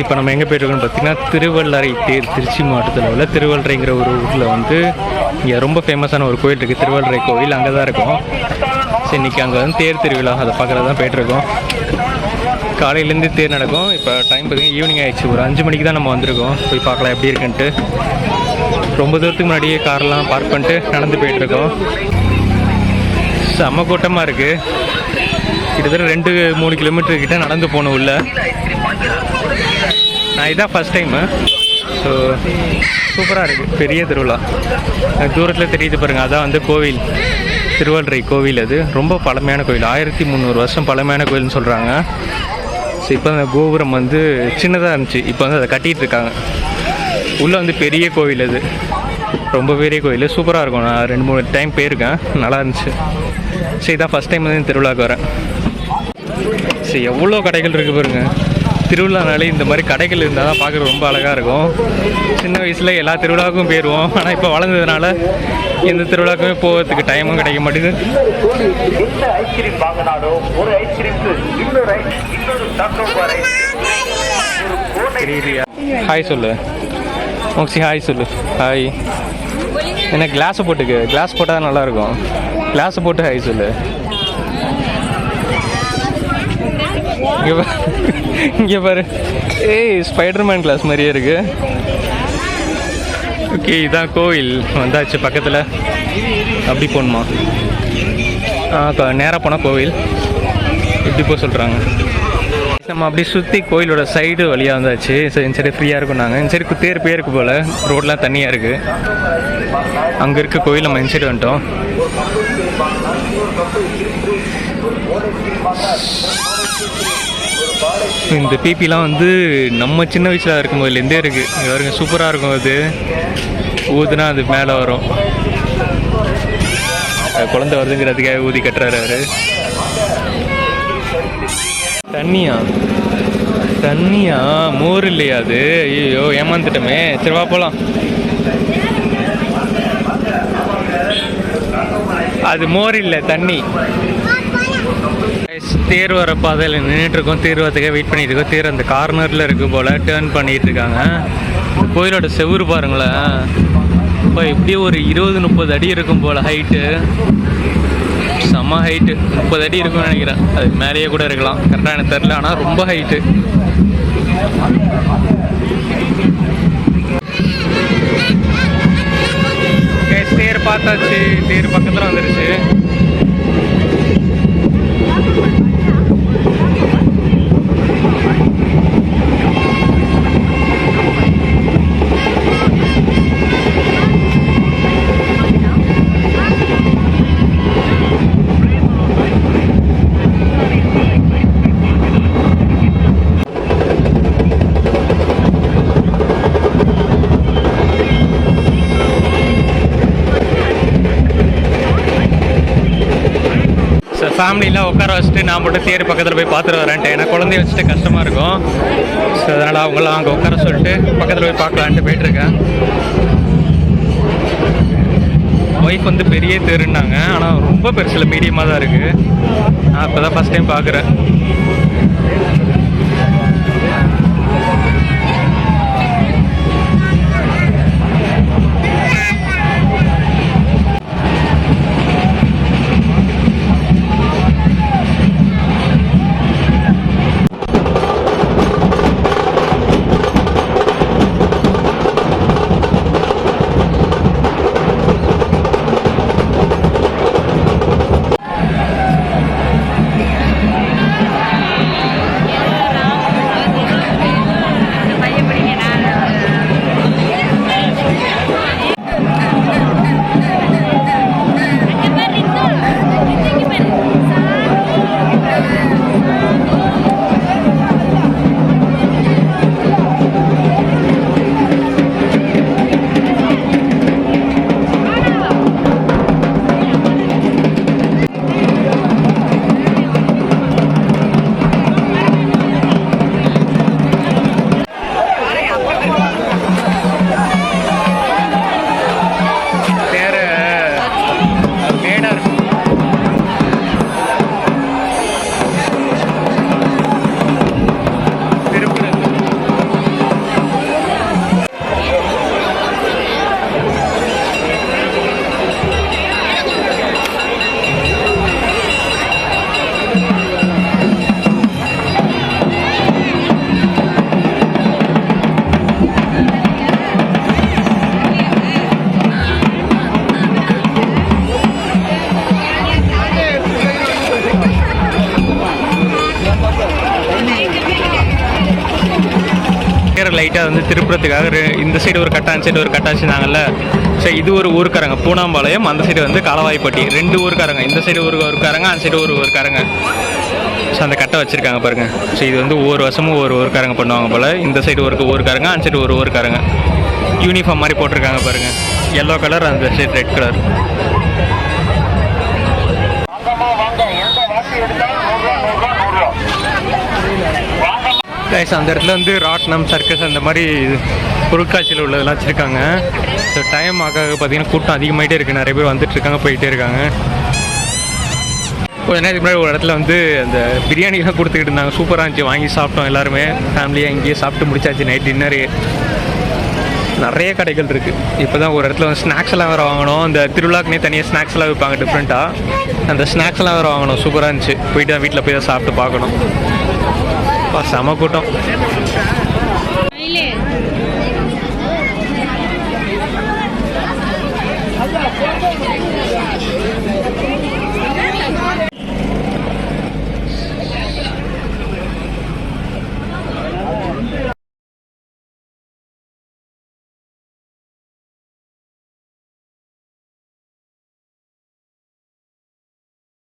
இப்போ நம்ம எங்கே போயிட்டுருக்கோம்னு பார்த்தீங்கன்னா திருவள்ளரை தேர் திருச்சி மாவட்டத்தில் உள்ள திருவள்ளரைங்கிற ஒரு ஊரில் வந்து இங்கே ரொம்ப ஃபேமஸான ஒரு கோயில் இருக்குது. திருவள்ளரை கோயில் அங்கே தான் இருக்கும். சரி இன்றைக்கி அங்கே வந்து தேர் திருவிழா அதை பார்க்குறது தான் போயிட்டுருக்கோம். காலையிலேருந்து தேர் நடக்கும். இப்போ டைம் பார்த்திங்கன்னா ஈவினிங் ஆகிடுச்சு ஒரு அஞ்சு மணிக்கு தான் நம்ம வந்திருக்கோம். போய் பார்க்கலாம் எப்படி இருக்குன்ட்டு. ரொம்ப தூரத்துக்கு முன்னாடியே கார்லாம் பார்க் பண்ணிட்டு நடந்து போயிட்டுருக்கோம். செம்ம கூட்டமாக இருக்குது கிட்டத்தட்ட ரெண்டு மூணு கிலோமீட்டர் கிட்ட நடந்து போகணும் உள்ள. நான் இதான் ஃபஸ்ட் டைமு ஸோ சூப்பராக இருக்குது பெரிய திருவிழா. தூரத்தில் தெரியுது பாருங்கள் அதான் வந்து கோவில். திருவள்ளரை கோவில் அது. ரொம்ப பழமையான கோவில். ஆயிரத்தி முந்நூறு வருஷம் பழமையான கோயில்னு சொல்கிறாங்க ஸோ இப்போ அந்த கோபுரம் வந்து சின்னதாக இருந்துச்சு. இப்போ வந்து அதை கட்டிகிட்டு இருக்காங்க. உள்ளே வந்து பெரிய கோவில் அது. ரொம்ப பெரிய கோயில் சூப்பராக இருக்கும். நான் ரெண்டு மூணு டைம் போயிருக்கேன். நல்லா இருந்துச்சு. சரி இதான் ஃபஸ்ட் டைம் வந்து திருவிழாவுக்கு வரேன். சரி எவ்வளோ கடைகள் இருக்குது பாருங்கள் திருவிழானாலே இந்த மாதிரி கடைகள் இருந்தால் தான் பார்க்குறது ரொம்ப அழகாக இருக்கும். சின்ன வயசில் எல்லா திருவிழாவுக்கும் போயிடுவோம் ஆனால் இப்போ வளர்ந்ததுனால எந்த திருவிழாக்குமே போகிறதுக்கு டைமும் கிடைக்க மாட்டேங்குது. ஹாய் சொல்லு. மோக்ஸி ஹாய் சொல்லு. ஹாய் என்ன கிளாஸை போட்டுக்கு. கிளாஸ் போட்டால் நல்லாயிருக்கும் கிளாஸை போட்டு ஹாய் சொல்லு. இங்கே பாரு இங்கே பாரு. ஏய் ஸ்பைடர்மேன் கிளாஸ் மாதிரியே இருக்கு. ஓகே இதான் கோவில். வந்தாச்சு பக்கத்தில். அப்படி போகணுமா? ஆ நேராக போனால் கோவில். இப்படி போக சொல்கிறாங்க நம்ம அப்படியே சுற்றி கோயிலோட சைடு வழியாக வந்தாச்சு. சரி இந்த சைடு ஃப்ரீயாக இருக்கும் நாங்கள் இந்த சைடு பேர் பேருக்கு போல். ரோட்லாம் தண்ணியாக இருக்குது அங்கே இருக்க கோயில் நம்ம இந்த சைடு வந்துட்டோம். இந்த பிபிலாம் வந்து நம்ம சின்ன வயசில் இருக்கும்போதுலேருந்தே இருக்குது இங்கே பாருங்க சூப்பராக இருக்கும் அது. ஊதுனா அது மேலே வரும். குழந்தை வருதுங்கிறதுக்காக ஊதி கட்டுறாரு அவர். தண்ணியா? தண்ணியா? மோர் இல்லையா அது? ஐயோ ஏமாந்துட்டோமே. சரி வா அது மோர் இல்லை தண்ணி. தேர் வர பாதையில் நின்றுட்டு இருக்கோம் தேர் வரத்துக்காக வெயிட் பண்ணிட்டு இருக்கோம் தேர் அந்த கார்னரில் இருக்கு போல் டேர்ன் பண்ணிட்டு இருக்காங்க கோயிலோட செவுரு பாருங்களேன். இப்போ எப்படியும் ஒரு இருபது முப்பது அடி இருக்கும் போல் ஹைட்டு செம்ம ஹைட்டு முப்பது அடி இருக்கும்னு நினைக்கிறேன். அது மேலேயே கூட இருக்கலாம். கரெக்டாக எனக்கு தெரில ஆனால் ரொம்ப ஹைட்டு தேர் பார்த்தாச்சு. தேர் பக்கத்தில் வந்துருச்சு. ஸோ உட்கார வச்சுட்டு நான் மட்டும் தேர் பக்கத்தில் போய் பார்த்துட்டு வரேன்ட்டு. ஏன்னா குழந்தைய வச்சுட்டு கஷ்டமாக இருக்கும். ஸோ அதனால் அவங்களாம் அங்கே உட்கார சொல்லிட்டு பக்கத்தில் போய் பார்க்கலான்ட்டு போயிட்டுருக்கேன். ஒய்ஃப் வந்து பெரிய தேருன்னாங்க. ஆனால் ரொம்ப பெருசில் மீடியமாக தான் இருக்குது நான் இப்போ தான் ஃபஸ்ட் டைம் பார்க்குறேன். வந்து திருப்புறத்துக்காக இந்த சைடு ஒரு கட்டை அந்த சைடு ஒரு கட்டை வச்சுருந்தாங்கல்ல. ஸோ இது ஒரு ஊருக்காரங்க. பூனாம்பாளையம் அந்த சைடு வந்து காலவாய்ப்பட்டி ரெண்டு ஊருக்காரங்க. இந்த சைடு ஒரு ஊருக்காரங்க அந்த சைடு ஒரு ஊருக்காரங்க. ஸோ அந்த கட்டை வச்சுருக்காங்க பாருங்கள் ஸோ இது வந்து ஒவ்வொரு வருஷமும் ஒவ்வொரு ஊருக்காரங்க பண்ணுவாங்க போல். இந்த சைடு ஒரு ஊருக்காரங்க அந்த சைடு ஒரு ஊருக்காரங்க. யூனிஃபார்ம் மாதிரி போட்டிருக்காங்க பாருங்கள் எல்லோ கலர் அந்த சைடு ரெட் கலர் கைஸ் அந்த இடத்துல வந்து ராட்னம் சர்க்கஸ் அந்த மாதிரி பொருட்காட்சியில் உள்ளதெல்லாம் வச்சுருக்காங்க. ஸோ டைம் ஆக ஆக பார்த்தீங்கன்னா கூட்டம் அதிகமாகிட்டே இருக்குது நிறைய பேர் வந்துட்டு இருக்காங்க போயிட்டே இருக்காங்க. கொஞ்ச நேரத்துக்கு முன்னாடி ஒரு இடத்துல வந்து அந்த பிரியாணிலாம் கொடுத்துக்கிட்டு இருந்தாங்க. சூப்பராக இருந்துச்சு. வாங்கி சாப்பிட்டோம் எல்லாருமே. ஃபேமிலியாக இங்கேயே சாப்பிட்டு முடிச்சாச்சு. நைட் டின்னரு நிறைய கடைகள் இருக்குது இப்போ தான் ஒரு இடத்துல வந்து ஸ்நாக்ஸ் எல்லாம் வேறு வாங்கணும். அந்த திருவிழாக்குனே தனியாக ஸ்நாக்ஸ் எல்லாம் விற்பாங்க டிஃப்ரெண்ட்டாக அந்த ஸ்நாக்ஸ் எல்லாம் வேறு வாங்கணும். சூப்பராக இருந்துச்சு. போயிட்டு தான் வீட்டில் போய் தான் சாப்பிட்டு பார்க்கணும். செம கூட்டம்.